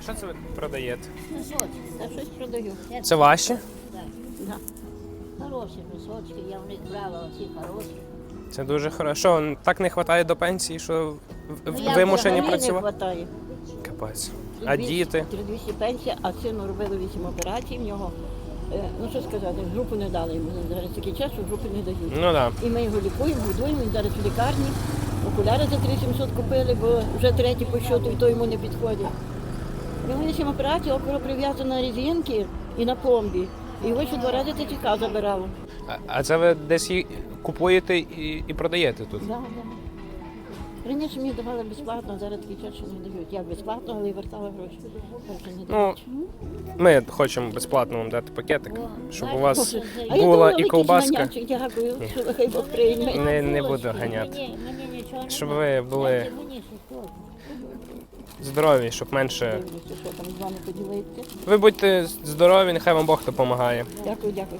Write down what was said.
А що це ви продаєте? Носочки, щось продаю. Це ваші? Да. Хороші носочки, я в них брала оці хороші. Це дуже хорошо. Так не вистачає до пенсії, що в- Ну, я вимушені взагалі працювати. не хватає. Капець. А діти? 3200 пенсія, а сину робили 8 операцій в нього. Е, Ну що сказати, групу не дали йому. Зараз такий час, що групи не дають. Ну так. І ми його лікуємо, будуємо, він зараз в лікарні. Окуляри за 3700 купили, бо вже треті по щоту, і то йому не підходить. Ми винесемо операцію, около прив'язано на резинки і на пломбі. І його ще два рази ТЦК забирало. А, а це ви десь її купуєте і, і продаєте тут? Да, да. Раніше мені давали безплатно, зараз такий час, що не дають. Я безплатно, але й вертала гроші. Гроші не Ну, дають. Ми хочемо безплатно вам дати пакетик, щоб у вас а я була думала, і манячик, Дякую, що хай Бог прийме. Не, не буду ганяти. Щоб ви були здорові, щоб менше. Ви будьте здорові, нехай вам Бог допомагає. Дякую, дякую.